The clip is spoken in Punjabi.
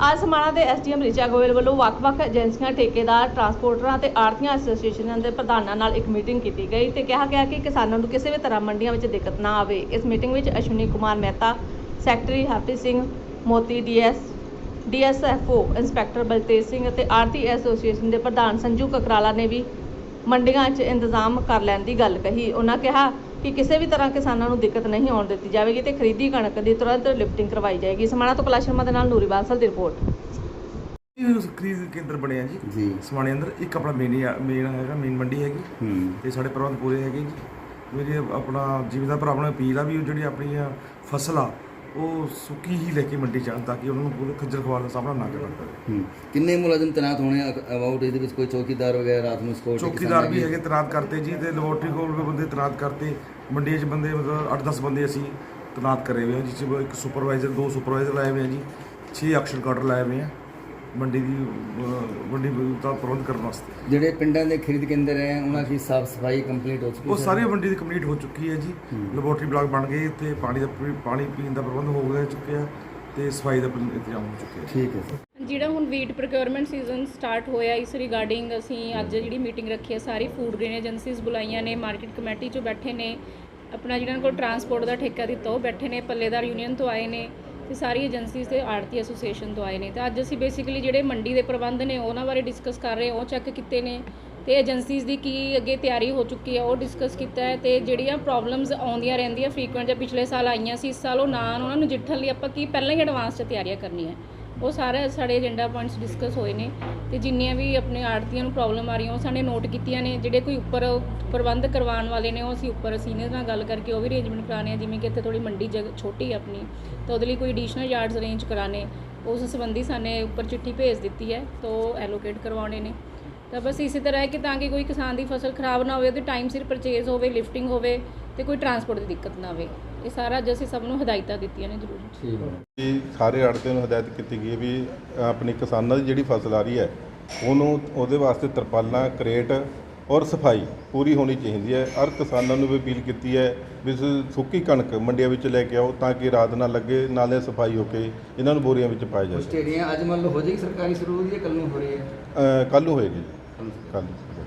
ਅੱਜ ਸਮਾਣਾ ਦੇ ਐਸਡੀਐਮ ਰਿਚਾ ਗੋਇਲ ਵੱਲੋਂ ਵੱਖ-ਵੱਖ ਏਜੰਸੀਆਂ, ਠੇਕੇਦਾਰ, ਟਰਾਂਸਪੋਰਟਰਾਂ ਤੇ ਆੜਤੀਆਂ ਐਸੋਸੀਏਸ਼ਨਾਂ ਦੇ ਪ੍ਰਧਾਨਾਂ ਨਾਲ ਇੱਕ ਮੀਟਿੰਗ ਕੀਤੀ ਗਈ ਤੇ ਕਿਹਾ ਗਿਆ ਕਿ ਕਿਸਾਨਾਂ ਨੂੰ ਕਿਸੇ ਵੀ ਤਰ੍ਹਾਂ ਮੰਡੀਆਂ ਵਿੱਚ ਦਿੱਕਤ ਨਾ ਆਵੇ। ਇਸ ਮੀਟਿੰਗ ਵਿੱਚ Ashwani Kumar Mehta, secretary Harpreet Singh Moti, DS, DSFO inspector Baltej Singh ਅਤੇ ਆੜਤੀ ਐਸੋਸੀਏਸ਼ਨ ਦੇ ਪ੍ਰਧਾਨ ਸੰਜੂ ਕਕਰਾਲਾ ਨੇ ਵੀ ਮੰਡੀਆਂ 'ਚ ਇੰਤਜ਼ਾਮ ਕਰ ਲੈਣ ਦੀ ਗੱਲ ਕਹੀ। ਉਹਨਾਂ ਕਿਹਾ ਕਿ ਕਿਸੇ ਵੀ ਤਰ੍ਹਾਂ ਕਿਸਾਨਾਂ ਨੂੰ ਦਿੱਕਤ ਨਹੀਂ ਆਉਣ ਦਿੱਤੀ ਜਾਵੇਗੀ ਤੇ ਖਰੀਦੀ ਕਣਕ ਦੀ ਤੁਰੰਤ ਲਿਫਟਿੰਗ ਕਰਵਾਈ ਜਾਏਗੀ। ਸਮਾਣਾ ਤੋਂ ਕੈਲਾਸ਼ ਸ਼ਰਮਾ ਦੇ ਨਾਲ ਨੂਰੀ ਬਾਂਸਲ ਦੀ ਰਿਪੋਰਟ। ਇਹ ਖਰੀਦ ਕੇਂਦਰ ਬਣਿਆ ਜੀ। ਜੀ। ਸਮਾਣੇ ਅੰਦਰ ਇੱਕ ਆਪਣਾ ਮੇਨ ਮੇਨ ਹੈਗਾ ਮੇਨ ਮੰਡੀ ਹੈਗੀ। ਹੂੰ। ਤੇ ਸਾਡੇ ਪ੍ਰਬੰਧ ਪੂਰੇ ਹੈਗੇ ਜੀ। ਮੇਰੀ ਆਪਣਾ ਜ਼ਿਮੀਦਾਰ ਭਰਾ ਆਪਣਾ ਅਪੀਲ ਆ ਵੀ ਜਿਹੜੀ ਆਪਣੀ ਫਸਲ ਆ ਉਹ ਸੁੱਕੀ ਹੀ ਲੈ ਕੇ ਮੰਡੀ ਜਾਣ ਤਾਂ ਕਿ ਉਹਨਾਂ ਨੂੰ ਕੋਈ ਖੱਜਲ ਖਵਾਰ ਦਾ ਸਾਹਮਣਾ ਨਾ ਕਰਨਾ ਪਵੇ। ਹੂੰ। ਕਿੰਨੇ ਮੁਲਾਜ਼ਮ ਤੈਨਾਤ ਹੋਣੇ ਅਬਾਊਟ ਇਹਦੇ ਵਿੱਚ? ਕੋਈ ਚੌਕੀਦਾਰ ਵਗੈਰਾ ਰਾਤ ਨੂੰ ਸਕਿਉਰਟੀ ਚੌਕੀਦਾਰ ਵੀ ਹੈਗੇ ਤਨਾਤ ਕਰਤੇ ਜੀ ਤੇ ਲੈਬੋਰਟਰੀ ਕੋਲ ਵੀ ਬੰਦੇ ਤਨਾਤ ਕਰਤੇ। ਮੰਡੀ 'ਚ ਬੰਦੇ ਮਤਲਬ 8-10 ਬੰਦੇ ਅਸੀਂ ਤਨਾਤ ਕਰੇ ਹੋਏ ਆ ਜਿਸ 'ਚ ਇੱਕ ਸੁਪਰਵਾਈਜ਼ਰ ਦੋ ਸੁਪਰਵਾਈਜ਼ਰ ਲਾਏ ਹੋਏ ਆ ਜੀ 6 ਐਕਸ਼ਨ ਕਾਰਡਰ ਲਾਏ ਹੋਏ ਆ। ਮੰਡੀ ਦੀ ਅਹ, ਮੰਡੀ ਦਾ ਪ੍ਰਬੰਧ ਕਰਨ ਵਾਸਤੇ। ਜਿਹੜੇ ਪਿੰਡਾਂ ਦੇ ਖਰੀਦ ਕੇਂਦਰ ਹੈ ਉਹਨਾਂ ਦੀ ਸਾਫ਼ ਸਫ਼ਾਈ ਕੰਪਲੀਟ ਹੋ ਚੁੱਕੀ ਉਹ ਸਾਰੀ ਮੰਡੀ ਦੀ ਕੰਪਲੀਟ ਹੋ ਚੁੱਕੀ ਹੈ ਜੀ। ਲੈਬੋਰਟਰੀ ਬਲਾਕ ਬਣ ਗਏ ਤੇ ਪਾਣੀ ਦਾ ਪੀ- ਪਾਣੀ ਪੀਣ ਦਾ ਪ੍ਰਬੰਧ ਹੋ ਗਿਆ ਚੁੱਕਿਆ ਤੇ ਸਫ਼ਾਈ ਦਾ ਪ੍ਰਬੰਧ ਇੰਤਜ਼ਾਮ ਹੋ ਚੁੱਕਿਆ ਠੀਕ ਹੈ ਸਰ ਜਿਹੜਾ ਹੁਣ ਵੀਟ ਪ੍ਰੋਕਿਉਰਮੈਂਟ ਸੀਜ਼ਨ ਸਟਾਰਟ ਹੋਇਆ ਇਸ ਰਿਗਾਰਡਿੰਗ ਅਸੀਂ ਅੱਜ ਜਿਹੜੀ ਮੀਟਿੰਗ ਰੱਖੀ ਹੈ ਸਾਰੀ ਫੂਡ ਗ੍ਰੇਨ ਏਜੰਸੀਜ਼ ਬੁਲਾਈਆਂ ਨੇ ਮਾਰਕੀਟ ਕਮੇਟੀ ਚੋਂ ਬੈਠੇ ਨੇ। ਆਪਣਾ ਜਿਹਨਾਂ ਕੋਲ ਟਰਾਂਸਪੋਰਟ ਦਾ ਠੇਕਾ ਦਿੱਤਾ ਉਹ ਬੈਠੇ ਨੇ ਪੱਲੇਦਾਰ ਯੂਨੀਅਨ ਤੋਂ ਆਏ ਨੇ। ਤੇ ਸਾਰੀ ਏਜੰਸੀਜ਼ ਤੇ ਆੜਤੀ ਐਸੋਸੀਏਸ਼ਨ ਤੋਂ ਆਏ ਨੇ। ਤੇ ਅੱਜ ਅਸੀਂ ਬੇਸਿਕਲੀ ਜਿਹੜੇ ਮੰਡੀ ਦੇ ਪ੍ਰਬੰਧ ਨੇ, ਉਹਨਾਂ ਬਾਰੇ ਡਿਸਕਸ ਕਰ ਰਹੇ ਉਹ ਚੈੱਕ ਕੀਤੇ ਨੇ। ਤੇ ਏਜੰਸੀਜ਼ ਦੀ ਕੀ ਅੱਗੇ ਤਿਆਰੀ ਹੋ ਚੁੱਕੀ ਹੈ, ਉਹ ਡਿਸਕਸ ਕੀਤਾ ਹੈ। ਤੇ ਜਿਹੜੀਆਂ ਪ੍ਰੋਬਲਮਸ ਆਉਂਦੀਆਂ ਰਹਿੰਦੀਆਂ, ਫ੍ਰੀਕੁਐਂਟ ਜਾਂ ਪਿਛਲੇ ਸਾਲ ਆਈਆਂ ਸੀ, ਇਸ ਸਾਲ ਉਹ ਨਾ ਉਹਨਾਂ ਨੂੰ ਜਿੱਠਣ ਲਈ ਆਪਾਂ ਕੀ, ਪਹਿਲਾਂ ਹੀ ਐਡਵਾਂਸ 'ਚ ਤਿਆਰੀਆਂ ਕਰਨੀਆਂ। ਉਹ ਸਾਰਾ ਸਾਡੇ ਏਜੰਡਾ ਪੁਆਇੰਟਸ ਡਿਸਕਸ ਹੋਏ ਨੇ ਤੇ ਜਿੰਨੀਆਂ ਵੀ ਆਪਣੇ ਆੜਤੀਆਂ ਨੂੰ ਪ੍ਰੋਬਲਮ ਆ ਰਹੀਆਂ, ਉਹ ਸਾਡੇ ਨੋਟ ਕੀਤੀਆਂ ਨੇ, ਜਿਹੜੇ ਕੋਈ ਉੱਪਰ ਪ੍ਰਬੰਧ ਕਰਵਾਉਣ ਵਾਲੇ ਨੇ, ਉਹ ਅਸੀਂ ਉੱਪਰ ਸੀਨੀਅਰ ਨਾਲ ਗੱਲ ਕਰਕੇ ਉਹ ਵੀ ਅਰੇਂਜਮੈਂਟ ਕਰਾਣੇ ਆ, ਜਿਵੇਂ ਕਿ ਇੱਥੇ ਥੋੜੀ ਮੰਡੀ ਜਗ੍ਹਾ ਛੋਟੀ ਹੈ ਆਪਣੀ, ਤਾਂ ਉਹਦੇ ਲਈ ਕੋਈ ਐਡੀਸ਼ਨਲ ਯਾਰਡਸ ਅਰੇਂਜ ਕਰਾਣੇ ਉਸ ਸੰਬੰਧੀ ਸਾਨੇ ਉੱਪਰ ਚਿੱਠੀ ਭੇਜ ਦਿੱਤੀ ਹੈ, ਤਾਂ ਉਹ ਐਲੋਕੇਟ ਕਰਵਾਉਣੇ ਨੇ। ਤਾਂ ਬਸ ਇਸੇ ਤਰ੍ਹਾਂ ਹੈ ਕਿ ਤਾਂ ਕਿ ਕੋਈ ਕਿਸਾਨ ਦੀ ਫਸਲ ਖਰਾਬ ਨਾ ਹੋਵੇ, ਉਹਦੇ ਟਾਈਮ ਸਿਰ ਪਰਚੇਜ਼ ਹੋਵੇ ਲਿਫਟਿੰਗ ਹੋਵੇ, ਤੇ ਕੋਈ ਟਰਾਂਸਪੋਰਟ ਦੀ ਦਿੱਕਤ ਨਾ ਆਵੇ। ਇਹ ਸਾਰਾ ਅੱਜ ਅਸੀਂ ਸਭ ਨੂੰ ਹਦਾਇਤਾਂ ਦਿੱਤੀਆਂ ਨੇ ਜ਼ਰੂਰ। ਠੀਕ ਹੈ। ਕਿ ਸਾਰੇ ਆੜਤਿਆਂ ਨੂੰ ਹਦਾਇਤ ਕੀਤੀ ਗਈ ਹੈ ਵੀ ਆਪਣੀ ਕਿਸਾਨਾਂ ਦੀ ਜਿਹੜੀ ਫਸਲ ਆ ਰਹੀ ਹੈ ਉਹਨੂੰ ਉਹਦੇ ਵਾਸਤੇ ਤਰਪਾਲਾਂ ਕਰੇਟ ਔਰ ਸਫ਼ਾਈ ਪੂਰੀ ਹੋਣੀ ਚਾਹੀਦੀ ਹੈ। ਹਰ ਕਿਸਾਨਾਂ ਨੂੰ ਵੀ ਅਪੀਲ ਕੀਤੀ ਹੈ ਵੀ ਸੁੱਕੀ ਕਣਕ ਮੰਡੀਆਂ ਵਿੱਚ ਲੈ ਕੇ ਆਓ ਤਾਂ ਕਿ ਰਾਤ ਨਾ ਲੱਗੇ ਨਾਲੇ ਸਫ਼ਾਈ ਹੋ ਕੇ ਇਹਨਾਂ ਨੂੰ ਬੋਰੀਆਂ ਵਿੱਚ ਪਾਇਆ ਜਾ ਸਕੇ ਸਟੇਡੀਅਮ ਅੱਜ ਮੰਨ ਲਓ ਹੋ ਜਾਏਗੀ ਸਰਕਾਰੀ ਸ਼ੁਰੂ ਜਾਂ ਕੱਲ ਨੂੰ ਹੋ ਰਹੀ ਹੈ? ਕੱਲ੍ਹ ਨੂੰ ਹੋਏਗੀ ਕੱਲ੍ਹ ਨੂੰ।